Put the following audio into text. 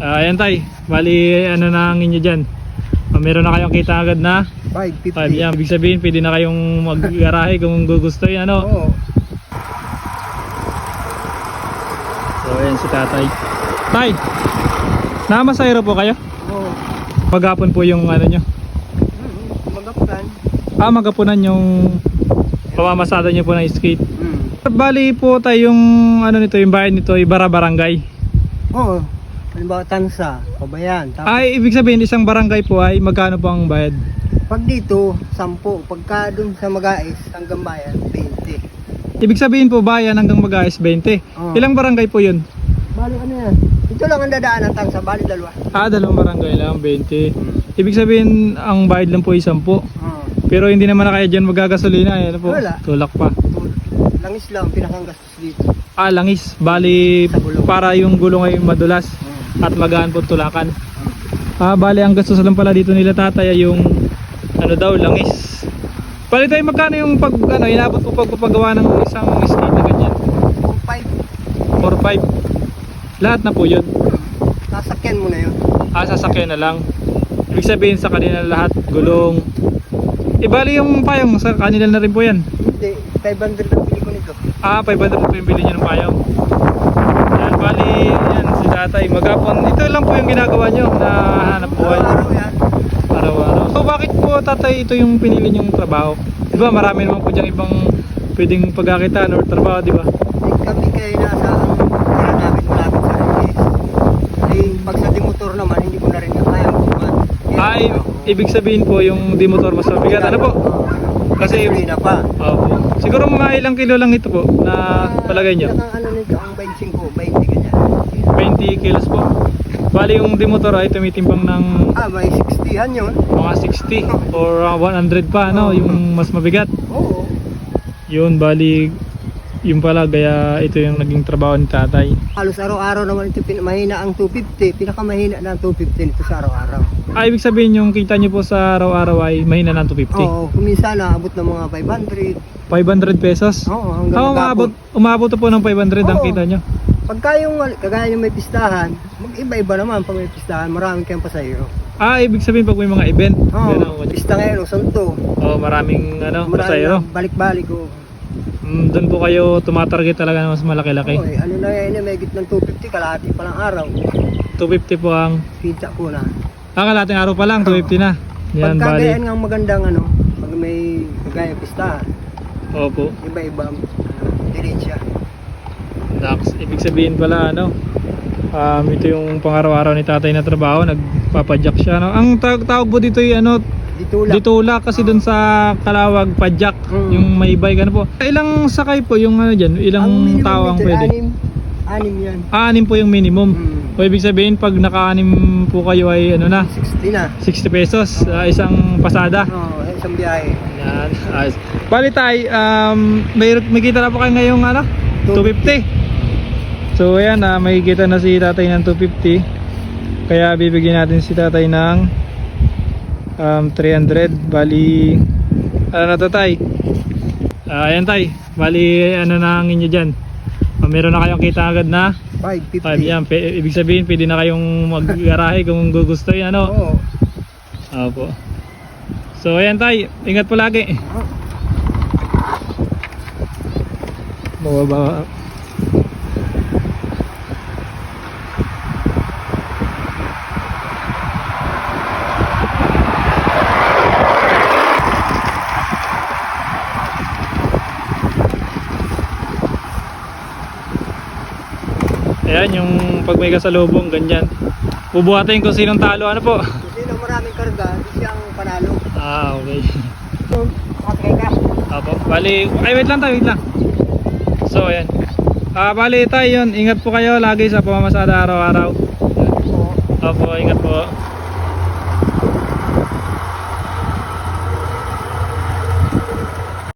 Ah, ayan tay, bali ano na ang inyo dyan? Ah, meron na kayong kita agad na 550. 5 yan. Ibig sabihin, pwede na kayong maggarahe kung gugustuhin ano. Oo. So ayan si tatay. Tay, namasayro po kayo? Oo. Maghapon po yung ano nyo. Mm, Magapunan. Ah, magapunan yung pamamasada nyo po ng skate. Mm. Bali po tayo yung ano nito, yung bayan nito, Ibara Barangay. Oo. Halimbawa tansa, pabayan. Tapos Ay, ibig sabihin isang barangay po ay magkano po ang bayad? pag dito, 10. Pagka dun sa Magais, hanggang bayan, 20. Ibig sabihin po bayan hanggang mag-aayos 20. Oo. Ilang barangay po yun? Bali ano yan? Ito lang ang dadaan ng tansa, bali dalawa. Ah, dalawang barangay lang, 20. Ibig sabihin ang bayad lang po ay 10. Oo. Pero hindi naman na kaya dyan magagasolina. eh, Ano po? Wala. Tulak pa. Langis lang, pinakang gastos dito. Ah, langis. Bali, Sa gulong. para yung gulong ay madulas. At magaan po tulakan. Ah, bali ang gastos lang pala dito nila tatay ay yung ano daw, langis. Bali tayo magkano yung pag ano, inabot po pagpapagawa ng isang skate na ganyan? 5. 4-5. Lahat na po yun. Sasakyan mo na yun. Ah, sasakyan na lang. Ibig sabihin sa kanila lahat, gulong. E bali yung payong sa kanila na rin po yan. Hindi, 500 ang pili ko nito. Ah, 500 po yung bili nyo ng payong. Yan, bali, yan, si tatay. Magapon, ito lang po yung ginagawa nyo na hanap buhay. Araw-araw. So, bakit po tatay ito yung pinili nyong trabaho? Di ba, marami naman po dyan ibang pwedeng pagkakitaan or trabaho, di ba? Kami kayo nasa ang kaya namin malapit sa Reyes. Eh, pag sa dimotor naman, hindi ko na rin kaya magbuhat. Ay, ibig sabihin po yung di motor mas mabigat. Ano po? Kasi, na pa. opo. Siguro mga ilang kilo lang ito po na palagay nyo? Ano nito, ang 25 ko, 20 ganyan. 20 kilos po. Bali yung di motor ay tumitimbang ng Ah, may 60 yan yun. mga 60 or uh, 100 pa, no? Yung mas mabigat. Oo. Yun, bali, yun pala, kaya ito yung naging trabaho ni tatay. Halos araw-araw naman ito, pin- mahina ang 250. Pinakamahina na ang 250 nito sa araw-araw. Ah, ibig sabihin yung kita nyo po sa araw-araw ay mahina ng 250. Oo, kuminsan naabot ng mga 500. 500 pesos. Oo, hanggang Ah, umabot, umabot po ng 500 ang Oo. kita nyo. Pagka yung, kagaya yung may pistahan, mag-iba-iba naman pag may pistahan, marami kayong pasahero. Ah, ibig sabihin pag may mga event. Oo, ganun. pista ngayon, Santo. Oh, maraming ano, Marami pasayro. na balik-balik oh. Mm, doon po kayo tumatarget talaga ng mas malaki-laki. Oo, eh, ano na yan, eh, may gitnang 250, kalahati pa lang araw. 250 po ang Kita ko na. Ah, kalating araw pa lang, 250 na. Yan, Pagka bali. ang magandang ano, pag may kagaya pistahan, Opo. iba-iba, ano, diretsya. Dax, ibig sabihin pala ano, um, ito yung pang-araw-araw ni tatay na trabaho, nagpapadyak siya. No? Ang tawag, tawag po dito ay ano, Dito lang. ditula kasi doon sa Kalawag, padyak, Mm. yung may bike ano po. Ilang sakay po yung ano dyan, ilang minimum tao ang pwede? Anim, anim yan. Ah, anim po yung minimum. Mm. O ibig sabihin pag naka-anim po kayo ay ano na, 60 na. 60 pesos, ah, isang pasada. Oo, oh, isang biyahe. Yan. Ayos. Bali tay, um, may, may kita na po kayo ngayong ano? 250. So ayan, ah, may kita na si tatay ng 250. Kaya bibigyan natin si tatay ng um, 300. Bali, ano na to tay? Ah, ayan tay, bali ano na ang inyo dyan? Ah, meron na kayong kita agad na 550. 5 yan. Ibig sabihin, pwede na kayong maggarahe kung gugustuhin ano. Oo. Opo. So ayan tay, ingat po lagi. Baba. Ayan yung pag may kasalubong ganyan. Bubuhatin kung sinong talo ano po. Kung sino maraming karga, di siyang panalo. Ah, okay. Okay ka. Apo, bali, ay wait lang tayo, wait lang. So, ayan. Ah, bali tayo yun. Ingat po kayo lagi sa pamamasada araw-araw. Opo, ingat po.